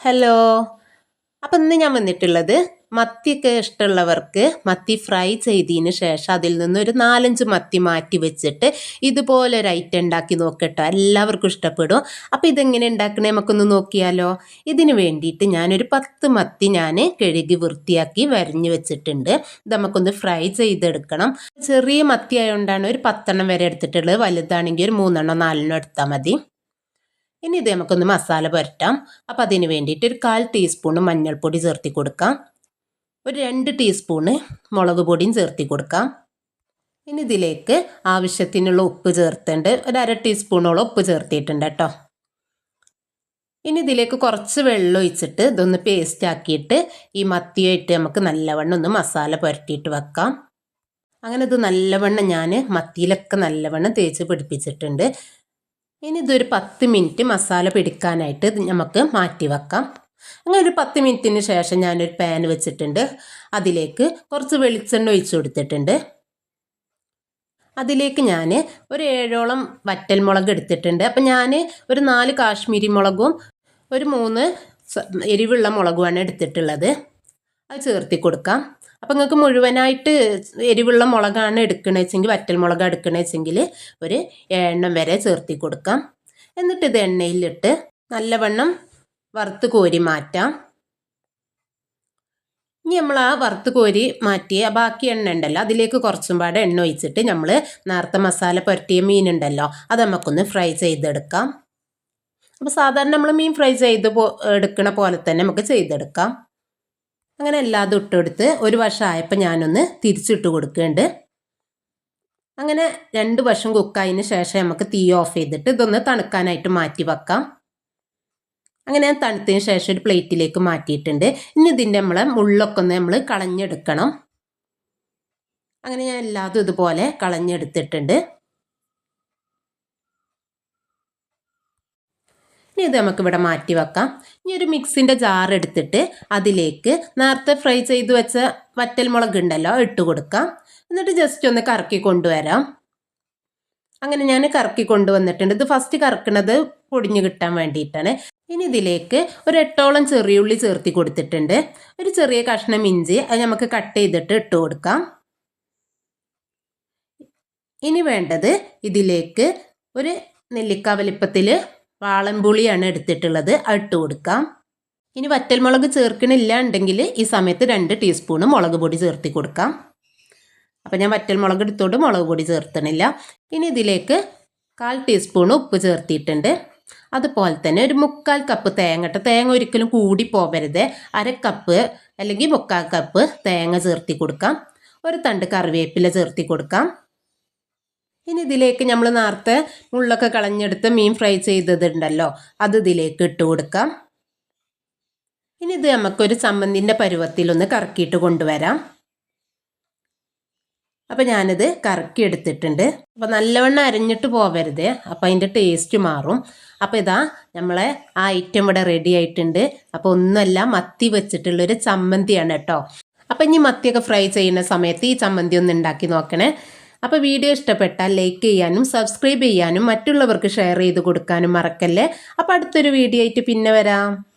Hello. അപ്പം ഇന്ന് ഞാൻ വന്നിട്ടുള്ളത് മത്തിയൊക്കെ ഇഷ്ടമുള്ളവർക്ക് മത്തി ഫ്രൈ ചെയ്തതിന് ശേഷം അതിൽ നിന്ന് ഒരു നാലഞ്ച് മത്തി മാറ്റി വെച്ചിട്ട് ഇതുപോലെ ഒരു ഐറ്റം ഉണ്ടാക്കി നോക്കട്ടോ. എല്ലാവർക്കും ഇഷ്ടപ്പെടും. അപ്പോൾ ഇതെങ്ങനെ ഉണ്ടാക്കണേ നമുക്കൊന്ന് നോക്കിയാലോ. ഇതിന് വേണ്ടിയിട്ട് ഞാനൊരു പത്ത് മത്തി ഞാൻ കഴുകി വൃത്തിയാക്കി വരഞ്ഞ് വെച്ചിട്ടുണ്ട്. ഇത് നമുക്കൊന്ന് ഫ്രൈ ചെയ്തെടുക്കണം. ചെറിയ മത്തി ആയതുകൊണ്ടാണ് ഒരു പത്തെണ്ണം വരെ എടുത്തിട്ടുള്ളത്. വലുതാണെങ്കിൽ ഒരു മൂന്നെണ്ണോ നാലെണ്ണോ എടുത്താൽ മതി. ഇനി ഇത് നമുക്കൊന്ന് മസാല പുരട്ടാം. അപ്പോൾ അതിന് വേണ്ടിയിട്ട് ഒരു കാൽ ടീസ്പൂണ് മഞ്ഞൾപ്പൊടി ചേർത്തി കൊടുക്കാം. ഒരു രണ്ട് ടീസ്പൂണ് മുളക് പൊടിയും ചേർത്തി കൊടുക്കാം. ഇനി ഇതിലേക്ക് ആവശ്യത്തിനുള്ള ഉപ്പ് ചേർത്തുണ്ട് ഒരു അര ടീസ്പൂണോളം ഉപ്പ് ചേർത്തിയിട്ടുണ്ട് കേട്ടോ. ഇനി ഇതിലേക്ക് കുറച്ച് വെള്ളം ഒഴിച്ചിട്ട് ഇതൊന്ന് പേസ്റ്റ് ആക്കിയിട്ട് ഈ മത്തിയായിട്ട് നമുക്ക് നല്ലവണ്ണം ഒന്ന് മസാല പുരട്ടിയിട്ട് വെക്കാം. അങ്ങനെ ഇത് നല്ലവണ്ണം ഞാൻ മത്തിയിലൊക്കെ നല്ലവണ്ണം തേച്ച് പിടിപ്പിച്ചിട്ടുണ്ട്. ഇനി ഇതൊരു പത്ത് മിനിറ്റ് മസാല പിടിക്കാനായിട്ട് നമുക്ക് മാറ്റി വെക്കാം. അങ്ങനെ ഒരു പത്ത് മിനിറ്റിന് ശേഷം ഞാനൊരു പാൻ വെച്ചിട്ടുണ്ട്. അതിലേക്ക് കുറച്ച് വെളിച്ചെണ്ണ ഒഴിച്ചു കൊടുത്തിട്ടുണ്ട്. അതിലേക്ക് ഞാൻ ഒരു ഏഴോളം വറ്റൽ മുളക് എടുത്തിട്ടുണ്ട്. അപ്പം ഞാൻ ഒരു നാല് കാശ്മീരി മുളകും ഒരു മൂന്ന് എരിവുള്ള മുളകുമാണ് എടുത്തിട്ടുള്ളത്. അത് ചേർത്തി കൊടുക്കാം. അപ്പം നിങ്ങൾക്ക് മുഴുവനായിട്ട് എരിവുള്ള മുളകാണ് എടുക്കണേ വെച്ചെങ്കിൽ വറ്റൽ മുളക് എടുക്കണേ വെച്ചെങ്കിൽ ഒരു എണ്ണം വരെ ചേർത്തി കൊടുക്കാം. എന്നിട്ട് ഇത് എണ്ണയിലിട്ട് നല്ലവണ്ണം വറുത്ത് കോരി മാറ്റാം. ഇനി നമ്മൾ ആ വറുത്ത് കോരി മാറ്റിയ ബാക്കി എണ്ണ ഉണ്ടല്ലോ അതിലേക്ക് കുറച്ചും പാടെ എണ്ണ ഒഴിച്ചിട്ട് നമ്മൾ നേരത്തെ മസാല പുരട്ടിയ മീനുണ്ടല്ലോ അത് നമുക്കൊന്ന് ഫ്രൈ ചെയ്തെടുക്കാം. അപ്പോൾ സാധാരണ നമ്മൾ മീൻ ഫ്രൈ ചെയ്ത് എടുക്കണ പോലെ തന്നെ നമുക്ക് ചെയ്തെടുക്കാം. അങ്ങനെ എല്ലാതും ഇട്ടെടുത്ത് ഒരു വർഷമായപ്പോൾ ഞാനൊന്ന് തിരിച്ചിട്ട് കൊടുക്കുന്നുണ്ട് അങ്ങനെ രണ്ട് വർഷം കുക്കായതിന് ശേഷം നമുക്ക് തീ ഓഫ് ചെയ്തിട്ട് ഇതൊന്ന് തണുക്കാനായിട്ട് മാറ്റി വെക്കാം. അങ്ങനെ ഞാൻ തണുത്തതിന് ശേഷം ഒരു പ്ലേറ്റിലേക്ക് മാറ്റിയിട്ടുണ്ട്. ഇനി ഇതിന്റെ നമ്മളെ മുള്ളൊക്കെ ഒന്ന് നമ്മൾ കളഞ്ഞെടുക്കണം. അങ്ങനെ ഞാൻ എല്ലാതും ഇതുപോലെ കളഞ്ഞെടുത്തിട്ടുണ്ട്. ഇനി ഇത് നമുക്കിവിടെ മാറ്റി വെക്കാം. ഇനി ഒരു മിക്സിന്റെ ജാർ എടുത്തിട്ട് അതിലേക്ക് നേരത്തെ ഫ്രൈ ചെയ്ത് വെച്ച വറ്റൽ മുളക് ഉണ്ടല്ലോ ഇട്ട് കൊടുക്കാം. എന്നിട്ട് ജസ്റ്റ് ഒന്ന് കറക്കി കൊണ്ടുവരാം. അങ്ങനെ ഞാൻ കറക്കി കൊണ്ടുവന്നിട്ടുണ്ട്. ഇത് ഫസ്റ്റ് കറക്കുന്നത് പൊടിഞ്ഞു കിട്ടാൻ വേണ്ടിയിട്ടാണ്. ഇനി ഇതിലേക്ക് ഒരു എട്ടോളം ചെറിയുള്ളി ചേർത്തി കൊടുത്തിട്ടുണ്ട്. ഒരു ചെറിയ കഷ്ണം ഇഞ്ചി അത് നമുക്ക് കട്ട് ചെയ്തിട്ട് ഇട്ട് കൊടുക്കാം. ഇനി വേണ്ടത് ഇതിലേക്ക് ഒരു നെല്ലിക്ക വലിപ്പത്തിൽ വാളൻപുളിയാണ് എടുത്തിട്ടുള്ളത്. ഇട്ട് കൊടുക്കാം. ഇനി വറ്റൽമുളക് ചേർക്കണില്ല ഉണ്ടെങ്കിൽ ഈ സമയത്ത് രണ്ട് ടീസ്പൂണ് മുളക് പൊടി ചേർത്തി കൊടുക്കാം. അപ്പം ഞാൻ വറ്റൽമുളക് എടുത്തോണ്ട് മുളക് പൊടി ചേർത്തണില്ല. ഇനി ഇതിലേക്ക് കാൽ ടീസ്പൂൺ ഉപ്പ് ചേർത്തിയിട്ടുണ്ട്. അതുപോലെ തന്നെ ഒരു മുക്കാൽ കപ്പ് തേങ്ങ തേങ്ങ ഒരിക്കലും കൂടി പോകരുത് അര കപ്പ് അല്ലെങ്കിൽ മുക്കാൽ കപ്പ് തേങ്ങ ചേർത്തി കൊടുക്കാം. ഒരു തണ്ട് കറിവേപ്പില ചേർത്തി കൊടുക്കാം. ഇനി ഇതിലേക്ക് നമ്മൾ നേരത്തെ മുള്ളൊക്കെ കളഞ്ഞെടുത്ത് മീൻ ഫ്രൈ ചെയ്തതുണ്ടല്ലോ അത് ഇതിലേക്ക് ഇട്ട് കൊടുക്കാം. ഇനി ഇത് നമുക്കൊരു ചമ്മന്തിന്റെ പരുവത്തിലൊന്ന് കറക്കിയിട്ട് കൊണ്ടുവരാം. അപ്പോൾ ഞാനിത് കറക്കി എടുത്തിട്ടുണ്ട്. അപ്പോൾ നല്ലവണ്ണം അരഞ്ഞിട്ട് പോവരുത് അപ്പോൾ അതിന്റെ ടേസ്റ്റ് മാറും. അപ്പോൾ ഇതാ നമ്മളെ ആ ഐറ്റം ഇവിടെ റെഡി ആയിട്ടുണ്ട്. അപ്പോൾ ഒന്നല്ല മത്തി വെച്ചിട്ടുള്ളൊരു ചമ്മന്തിയാണ് കേട്ടോ. അപ്പോൾ ഇനി മത്തിയൊക്കെ ഫ്രൈ ചെയ്യുന്ന സമയത്ത് ഈ ചമ്മന്തി ഒന്ന് ഉണ്ടാക്കി നോക്കണേ. അപ്പോൾ വീഡിയോ ഇഷ്ടപ്പെട്ടാൽ ലൈക്ക് ചെയ്യാനും സബ്സ്ക്രൈബ് ചെയ്യാനും മറ്റുള്ളവർക്ക് ഷെയർ ചെയ്ത് കൊടുക്കാനും മറക്കല്ലേ. അപ്പോൾ അടുത്തൊരു വീഡിയോ ആയിട്ട് പിന്നെ വരാം.